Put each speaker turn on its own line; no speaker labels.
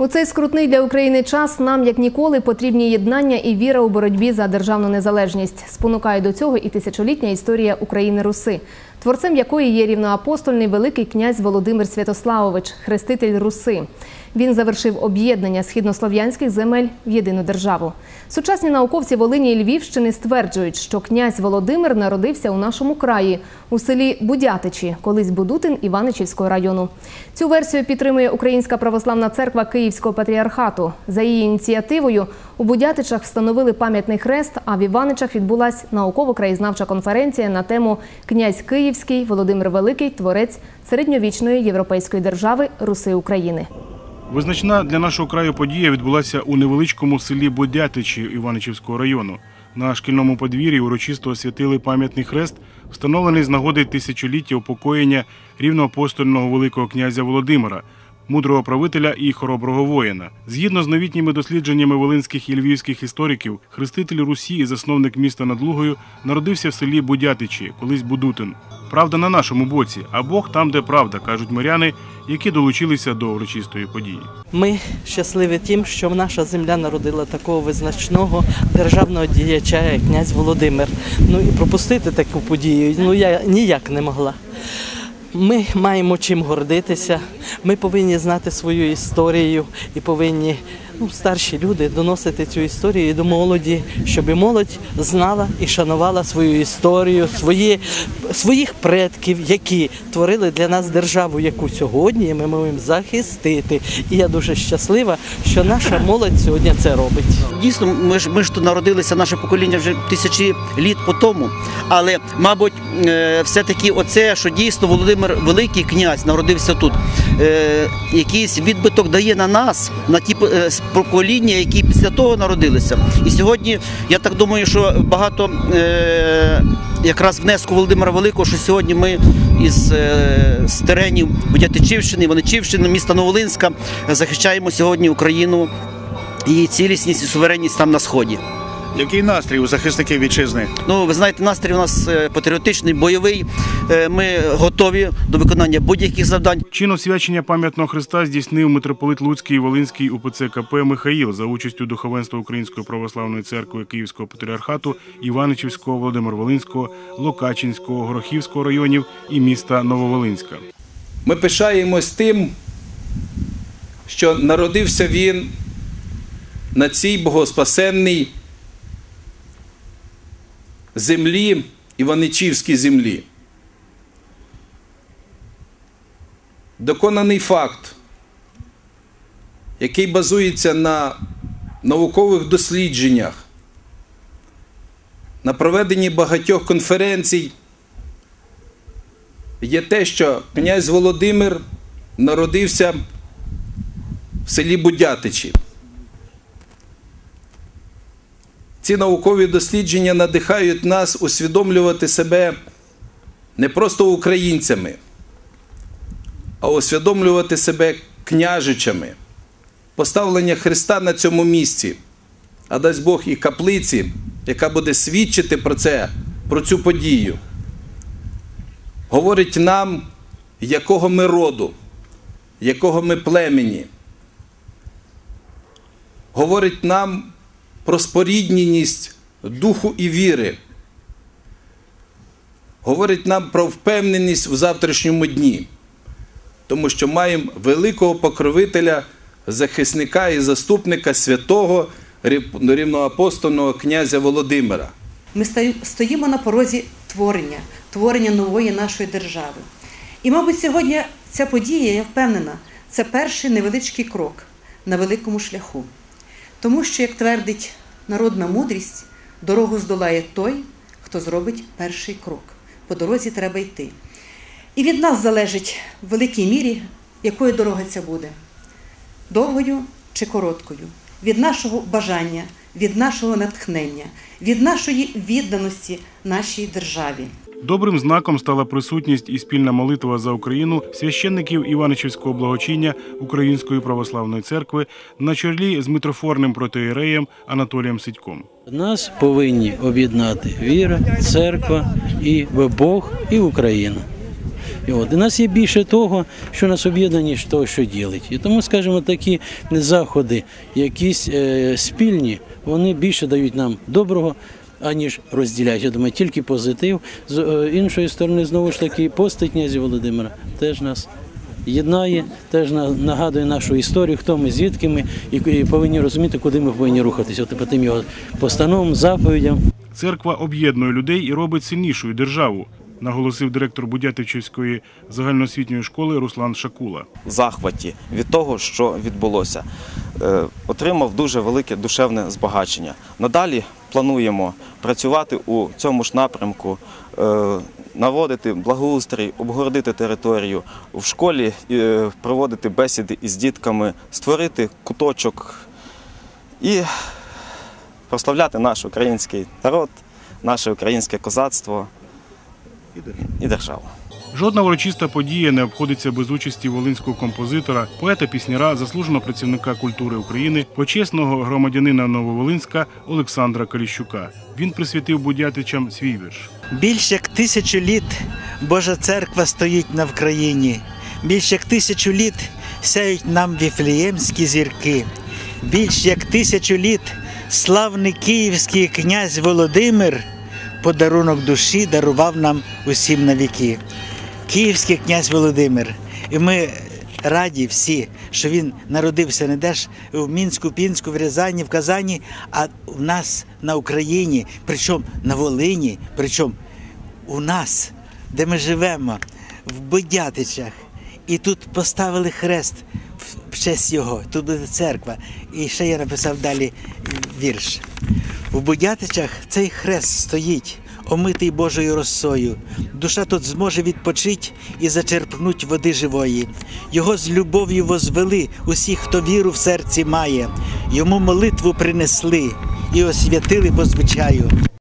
У цей скрутний для України час нам як ніколи потрібні єднання і віра у боротьбі за державну незалежність. Спонукає до цього і тисячолітня історія України Руси, творцем якої є рівноапостольний великий князь Володимир Святославович, хреститель Руси. Він завершив об'єднання східнослов'янських земель в єдину державу. Сучасні науковці Волині і Львівщини стверджують, що князь Володимир народився у нашому краї у селі Будятичі, колись Будутин Іваничівського району. Цю версію підтримує Українська православна церква Київського патріархату. За її ініціативою у Будятичах встановили пам'ятний хрест, а в Іваничах відбулась науково-краєзнавча конференція на тему Князь Київський Володимир Великий, творець середньовічної європейської держави Руси України.
Визначна для нашого краю подія відбулася у невеличкому селі Бодятичі Іваничівського району. На шкільному подвір'ї урочисто освятили пам'ятний хрест, встановлений з нагоди тисячоліття упокоєння рівноапостольного великого князя Володимира, мудрого правителя і хороброго воїна. Згідно з новітніми дослідженнями волинських і львівських істориків, хреститель Русі і засновник міста над Лугою народився в селі Будятичі, колись Будутин. Правда на нашому боці, а Бог там, де правда, кажуть моряни, які долучилися до урочистої події.
Ми щасливі тим, що наша земля народила такого визначного державного діяча, як князь Володимир. Ну і пропустити таку подію ну я ніяк не могла. Ми маємо чим гордитися. Ми повинні знати свою історію і повинні ну, старші люди доносити цю історію до молоді, щоб молодь знала і шанувала свою історію, свої, своїх предків, які творили для нас державу, яку сьогодні ми маємо захистити. І я дуже щаслива, що наша молодь сьогодні це робить.
Дійсно, ми ж ми ж тут народилися, наше покоління вже тисячі літ по тому. Але, мабуть, е, все-таки оце, що дійсно Володимир Великий князь народився тут, е, якийсь відбиток дає на нас, на ті е, покоління, які після того народилися. І сьогодні я так думаю, що багато е, якраз внеску Володимира Великого, що сьогодні ми із, е, з теренів Будятичівщини, Воничівщини, міста Новолинська захищаємо сьогодні Україну її цілісність і суверенність там на сході.
Який настрій у захисників вітчизни?
Ну, ви знаєте, настрій у нас е, патріотичний, бойовий. Е, Ми готові до виконання будь-яких завдань.
Чин освячення пам'ятного хреста здійснив митрополит Луцький і Волинський УПЦ КП Михаїл за участю духовенства Української православної церкви Київського патріархату, Іваничівського, Володимир Волинського, Локачинського, Горохівського районів і міста Нововолинська.
Ми пишаємось тим, що народився він на цій богоспасенній землі, Іваничівській землі. Доконаний факт, який базується на наукових дослідженнях, на проведенні багатьох конференцій, є те, що князь Володимир народився в селі Будятичі. Ці наукові дослідження надихають нас усвідомлювати себе не просто українцями, а усвідомлювати себе княжичами. Поставлення Христа на цьому місці, а дасть Бог і каплиці, яка буде свідчити про це, про цю подію, говорить нам, якого ми роду, якого ми племені. Говорить нам про спорідненість духу і віри. Говорить нам про впевненість в завтрашньому дні, тому що маємо великого покровителя, захисника і заступника святого рівноапостольного князя Володимира.
Ми стоїмо на порозі творення, творення нової нашої держави. І, мабуть, сьогодні ця подія, я впевнена, це перший невеличкий крок на великому шляху. Тому що, як твердить народна мудрість, дорогу здолає той, хто зробить перший крок. По дорозі треба йти. І від нас залежить в великій мірі, якою дорога ця буде довгою чи короткою, від нашого бажання, від нашого натхнення, від нашої відданості нашій державі.
Добрим знаком стала присутність і спільна молитва за Україну священників Іваничівського благочиння Української православної церкви на чолі з митрофорним протиєреєм Анатолієм Сидьком.
Нас повинні об'єднати віра, церква і Бог і Україна. І от. У нас є більше того, що нас об'єднує, ніж того, що ділить. І тому, скажімо, такі заходи, якісь е, спільні, вони більше дають нам доброго. Аніж розділяють. Я думаю, тільки позитив. З е, іншої сторони, знову ж таки, постать князя Володимира теж нас єднає, теж на- нагадує нашу історію, хто ми, звідки ми, і, повинні розуміти, куди ми повинні рухатися. От по тим його постановам, заповідям.
Церква об'єднує людей і робить сильнішою державу, наголосив директор Будятівчівської загальноосвітньої школи Руслан Шакула.
захваті від того, що відбулося. Е, Отримав дуже велике душевне збагачення. Надалі плануємо працювати у цьому ж напрямку, е, наводити благоустрій, обгородити територію в школі, е, проводити бесіди із дітками, створити куточок і прославляти наш український народ, наше українське козацтво і державу.
Жодна урочиста подія не обходиться без участі волинського композитора, поета-пісняра, заслуженого працівника культури України, почесного громадянина Нововолинська Олександра Каліщука. Він присвятив будятичам свій вірш.
Більш як тисячу літ Божа церква стоїть на Вкраїні. Більш як тисячу літ сяють нам віфліємські зірки. Більш як тисячу літ славний київський князь Володимир подарунок душі дарував нам усім на віки. Київський князь Володимир. І ми раді всі, що він народився не де ж в Мінську, Пінську, в Рязані, в Казані, а в нас на Україні, причому на Волині, причому у нас, де ми живемо, в Бодятичах. І тут поставили хрест в- честь його. Тут буде церква. І ще я написав далі вірш. У Будятичах цей хрест стоїть, омитий Божою росою. Душа тут зможе відпочить і зачерпнуть води живої. Його з любов'ю возвели усі, хто віру в серці має. Йому молитву принесли і освятили по звичаю.